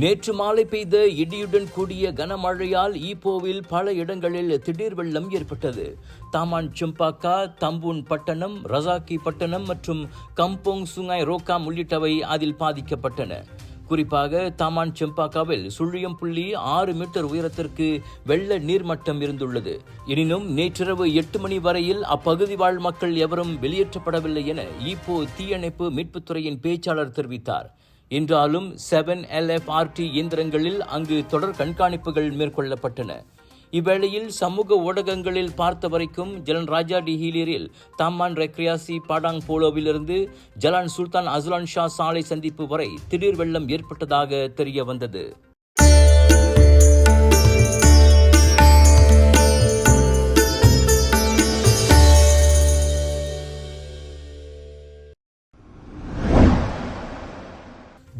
நேற்று மாலை பெய்த இடியுடன் கூடிய கனமழையால் ஈப்போவில் பல இடங்களில் திடீர் வெள்ளம் ஏற்பட்டது. தாமான் சிம்பாக்கா தம்பூன் பட்டணம் ரசாக்கி பட்டணம் மற்றும் கம்போங் சுங்காய் ரோக்காம் உள்ளிட்டவை அதில் பாதிக்கப்பட்டன. குறிப்பாக தாமான் செம்பாக்காவில் சுழியம் புள்ளி ஆறு மீட்டர் உயரத்திற்கு வெள்ள நீர்மட்டம் இருந்துள்ளது. எனினும் நேற்றிரவு எட்டு மணி வரையில் அப்பகுதி வாழ் மக்கள் எவரும் வெளியேற்றப்படவில்லை என ஈப்போ தீயணைப்பு மீட்புத்துறையின் பேச்சாளர் தெரிவித்தார். என்றாலும் செவன் எல்எஃப்ஆர்டி இயந்திரங்களில் அங்கு தொடர் கண்காணிப்புகள் மேற்கொள்ளப்பட்டன. இவ்வேளையில் சமூக ஊடகங்களில் பார்த்த வரைக்கும் ஜலன் ராஜா டி ஹீலியரில் தாமான் ரெக்ரியாசி பாடாங் போலோவிலிருந்து ஜலான் சுல்தான் அசுலான் ஷா சாலை சந்திப்பு வரை திடீர் வெள்ளம் ஏற்பட்டதாக தெரிய வந்தது.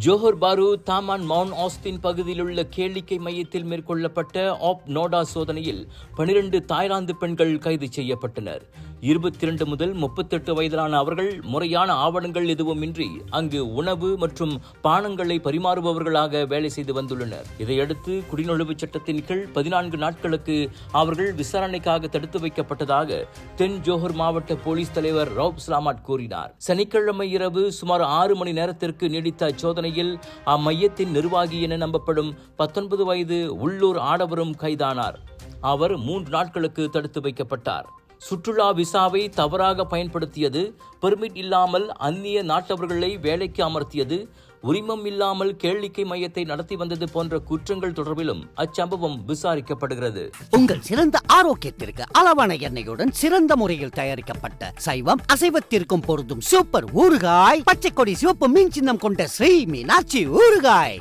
ஜோஹர் பாரு தாமான் மவுண்ட் ஆஸ்தின் பகுதியில் உள்ள கேளிக்கை மையத்தில் மேற்கொள்ளப்பட்ட ஆப் நோடா சோதனையில் பனிரெண்டு தாய்லாந்து பெண்கள் கைது செய்யப்பட்டனர். இருபத்தி இரண்டு முதல் முப்பத்தெட்டு வயதிலான அவர்கள் முறையான ஆவணங்கள் எதுவுமின்றி அங்கு உணவு மற்றும் பானங்களை பரிமாறுபவர்களாக வேலை செய்து வந்துள்ளனர். இதையடுத்து குடிநுழைவு சட்டத்தின் கீழ் பதினான்கு நாட்களுக்கு அவர்கள் விசாரணைக்காக தடுத்து வைக்கப்பட்டதாக தென் ஜோஹர் மாவட்ட போலீஸ் தலைவர் ரவுப் ஸ்லாமாட் கூறினார். சனிக்கிழமை இரவு சுமார் ஆறு மணி நேரத்திற்கு நீடித்த அச்சோதனையில் அம்மையத்தின் நிர்வாகி என நம்பப்படும் பத்தொன்பது வயது உள்ளூர் ஆடவரும் கைதானார். அவர் மூன்று நாட்களுக்கு தடுத்து வைக்கப்பட்டார். சுற்றுலா விசாவை தவறாக பயன்படுத்தியது பெர்மிட் இல்லாமல் அந்நிய நாட்டவர்களை வேலைக்கு அமர்த்தியது உரிமம் இல்லாமல் கேளிக்கை மையத்தை நடத்தி வந்தது போன்ற குற்றங்கள் தொடர்பிலும் அச்சம்பவம் விசாரிக்கப்படுகிறது. உங்கள் சிறந்த ஆரோக்கியத்திற்கு அளவான எண்ணெயுடன் சிறந்த முறையில் தயாரிக்கப்பட்ட சைவம் அசைவத்திற்கும் பொருந்தும் சூப்பர் ஊறுகாய் பச்சை கொடி சிவப்பு மீன் சின்னம் கொண்ட ஸ்ரீ மீனாட்சி ஊறுகாய்.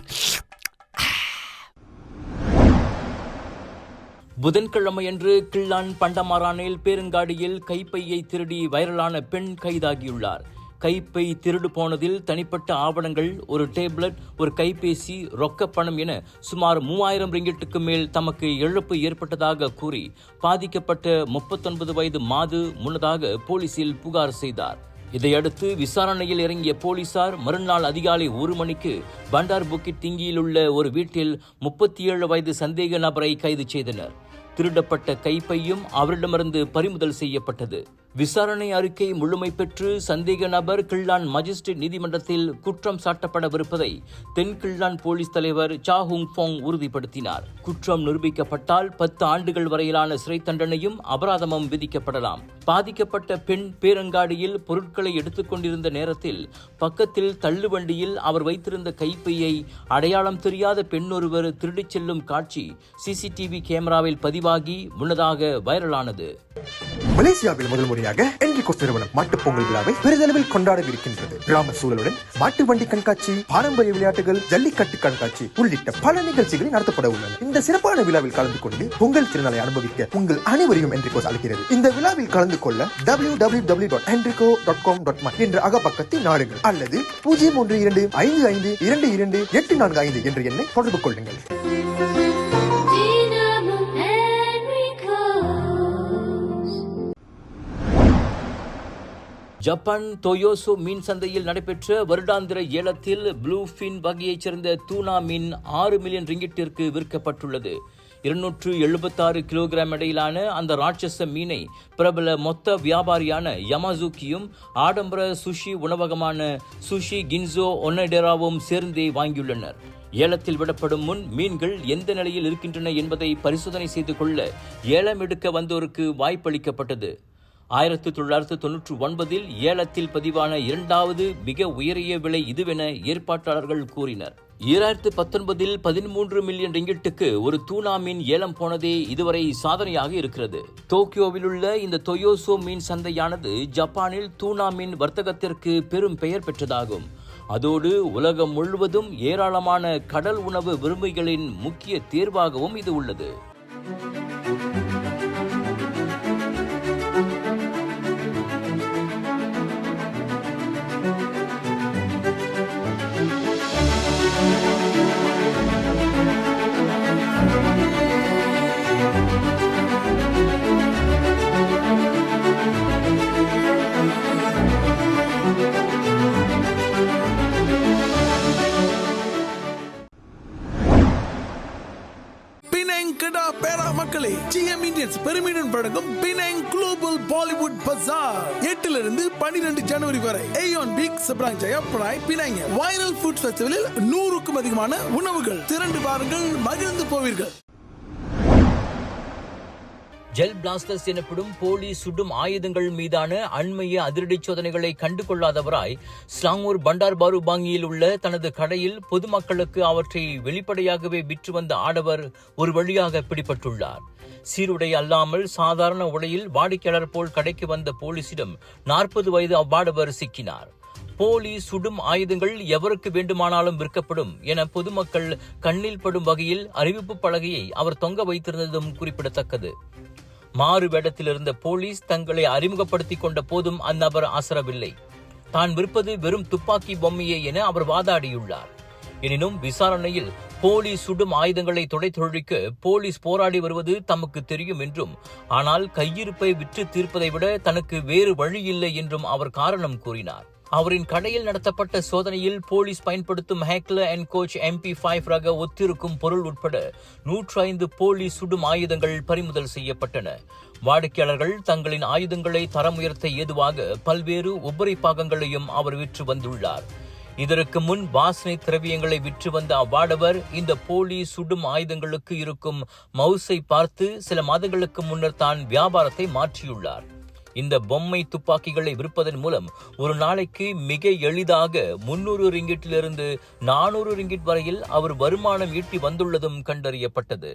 புதன்கிழமையன்று கிள்ளான் பண்டமாரானில் பேருங்காடியில் கைப்பையை திருடி வைரலான பெண் கைதாகியுள்ளார். கைப்பை திருடு போனதில் தனிப்பட்ட ஆவணங்கள் ஒரு டேப்லெட் ஒரு கைபேசி ரொக்கப் பணம் என சுமார் மூவாயிரம் ரிங்கிட்டுக்கு மேல் தமக்கு இழப்பு ஏற்பட்டதாக கூறி பாதிக்கப்பட்ட முப்பத்தொன்பது வயது மாது முன்னதாக போலீசில் புகார் செய்தார். இதையடுத்து விசாரணையில் இறங்கிய போலீசார் மறுநாள் அதிகாலை ஒரு மணிக்கு பண்டார் புக்கிட் திங்கியில் உள்ள ஒரு வீட்டில் முப்பத்தி ஏழு வயது சந்தேக நபரை கைது செய்தனர். திருடப்பட்ட கைப்பையும் அவரிடமிருந்து பறிமுதல் செய்யப்பட்டது. விசாரணை அறிக்கை முழுமை பெற்று சந்தேக நபர் கிள்ளான் மஜிஸ்ட்ரேட் நீதிமன்றத்தில் குற்றம் சாட்டப்படவிருப்பதை தென் கிள்ளான் போலீஸ் தலைவர் சாஹுங் ஃபோங் உறுதிப்படுத்தினார். குற்றம் நிரூபிக்கப்பட்டால் பத்து ஆண்டுகள் வரையிலான சிறை தண்டனையும் அபராதமும் விதிக்கப்படலாம். பாதிக்கப்பட்ட பெண் பேரங்காடியில் பொருட்களை எடுத்துக்கொண்டிருந்த நேரத்தில் பக்கத்தில் தள்ளுவண்டியில் அவர் வைத்திருந்த கைப்பையை அடையாளம் தெரியாத பெண் ஒருவர் திருடிச் செல்லும் காட்சி சிசிடிவி கேமராவில் பதிவாகி முன்னதாக வைரலானது. மலேசியாவில் முதல் முறையாக என்ரிகோஸ் நிறுவனம் மாட்டுப் பொங்கல் விழாவை பெரிதளவில் கொண்டாடவிருக்கின்றது. கிராம சூழலுடன் மாட்டு வண்டி கண்காட்சி பாரம்பரிய விளையாட்டுகள் ஜல்லிக்கட்டு கண்காட்சி உள்ளிட்ட பல நிகழ்ச்சிகள் நடத்தப்பட உள்ளன. இந்த சிறப்பான விழாவில் கலந்து கொண்டு பொங்கல் திருநாளை அனுபவிக்க உங்கள் அனைவரையும் என்ரிகோஸ் அழைக்கிறது. இந்த விழாவில் கலந்து கொள்ள W W W dot Enrico dot com dot என்ற அகப்பக்கத்தை நாடுங்கள் அல்லது பூஜ்ஜியம் ஒன்று இரண்டு ஐந்து ஐந்து இரண்டு இரண்டு எட்டு நான்கு ஐந்து என்ற எண்ணை தொடர்பு கொள்ளுங்கள். ஜப்பான் டொயோசோ மீன் சந்தையில் நடைபெற்ற வருடாந்திர ஏலத்தில் ப்ளூஃபின் வகையைச் சேர்ந்த தூனா மீன் ஆறு மில்லியன் ரிங்கிட்டிற்கு விற்கப்பட்டுள்ளது. இருநூற்று எழுபத்தாறு கிலோகிராம் இடையிலான அந்த ராட்சச மீனை பிரபல மொத்த வியாபாரியான யமாசூக்கியும் ஆடம்பர சுஷி உணவகமான சுஷி கின்சோ ஒன்னடெராவும் சேர்ந்தே வாங்கியுள்ளனர். ஏலத்தில் விடப்படும் முன் மீன்கள் எந்த நிலையில் இருக்கின்றன என்பதை பரிசோதனை செய்து கொள்ள ஏலம் எடுக்க வந்தோருக்கு வாய்ப்பளிக்கப்பட்டது. ஆயிரத்தி தொள்ளாயிரத்து தொன்னூற்றி ஒன்பதில் ஏலத்தில் பதிவான இரண்டாவது மிக உயரிய விலை இதுவென ஏற்பாட்டாளர்கள் கூறினர். ஈராயிரத்து பத்தொன்பதில் பதிமூன்று மில்லியன் ரிங்கிட்டுக்கு ஒரு தூனா மீன் ஏலம் போனதே இதுவரை சாதனையாக இருக்கிறது. டோக்கியோவில் உள்ள இந்த தொயோசோ மீன் சந்தையானது ஜப்பானில் தூனா மீன் வர்த்தகத்திற்கு பெரும் பெயர் பெற்றதாகும். அதோடு உலகம் முழுவதும் ஏராளமான கடல் உணவு விரும்பிகளின் முக்கிய தேர்வாகவும் இது உள்ளது. இருக்கடா பேரா மக்களே ஜிஎம் இந்தியன்ஸ் பெருமிடன் படங்கும் பினாங் குளோபல் பாலிவுட் பசார் எட்டுல இருந்து பனிரெண்டு ஜனவரி வரை Aeon big Seberang Jaya Perai பினாங்க viral food ஃபெஸ்டிவலில் நூறுக்கும் அதிகமான உணவுகள். திரண்டு பாருங்கள் மகிழ்ந்து போவீர்கள். ஜெல் பிளாஸ்டர்ஸ் எனப்படும் போலீஸ் சுடும் ஆயுதங்கள் மீதான அண்மைய அதிரடி சோதனைகளை கண்டுகொள்ளாதவராய் ஸ்லாங்கூர் பண்டார் பாரு பாங்கியில் உள்ள தனது கடையில் பொதுமக்களுக்கு அவற்றை வெளிப்படையாகவே விற்று வந்த ஆடவர் ஒரு வழியாக பிடிபட்டுள்ளார். சீருடை அல்லாமல் சாதாரண உடையில் வாடிக்கையாளர் போல் கடைக்கு வந்த போலீசிடம் நாற்பது வயது அவ்வாடவர் சிக்கினார். போலீஸ் சுடும் ஆயுதங்கள் எவருக்கு வேண்டுமானாலும் விற்கப்படும் என பொதுமக்கள் கண்ணில் படும் வகையில் அறிவிப்பு பலகையை அவர் தொங்க வைத்திருந்ததும் குறிப்பிடத்தக்கது. மாறு வேடத்தில் இருந்த போலீஸ் தங்களை அறிமுகப்படுத்தி கொண்ட போதும் அந்நபர் அசரவில்லை தான் விற்பது வெறும் துப்பாக்கி பொம்மையே என அவர் வாதாடியுள்ளார். எனினும் விசாரணையில் போலீஸ் சுடும் ஆயுதங்களை துடைத்தொழிக்க போலீஸ் போராடி வருவது தமக்கு தெரியும் என்றும் ஆனால் கையிருப்பை விற்று தீர்ப்பதை விட தனக்கு வேறு வழி இல்லை என்றும் அவர் காரணம் கூறினார். அவரின் கடையில் நடத்தப்பட்ட சோதனையில் போலீஸ் பயன்படுத்தும் Heckler and Koch MP five ரக ஒத்திருக்கும் பொருள் உட்பட நூற்று ஐந்து போலீஸ் சுடும் ஆயுதங்கள் பறிமுதல் செய்யப்பட்டன. வாடிக்கையாளர்கள் தங்களின் ஆயுதங்களை தரம் உயர்த்த ஏதுவாக பல்வேறு உபரி பாகங்களையும் அவர் விற்று வந்துள்ளார். இதற்கு முன் வாசனை திரவியங்களை விற்று வந்த அவ்வாடவர் இந்த போலீஸ் சுடும் ஆயுதங்களுக்கு இருக்கும் மவுஸை பார்த்து சில மாதங்களுக்கு முன்னர் தான் வியாபாரத்தை மாற்றியுள்ளார். இந்த பொம்மை துப்பாக்கிகளை விற்பதன் மூலம் ஒரு நாளைக்கு மிக எளிதாக முன்னூறு ரிங்கிட்டிலிருந்து நானூறு ரிங்கிட் வரையில் அவர் வருமானம் ஈட்டி வந்துள்ளதும் கண்டறியப்பட்டது.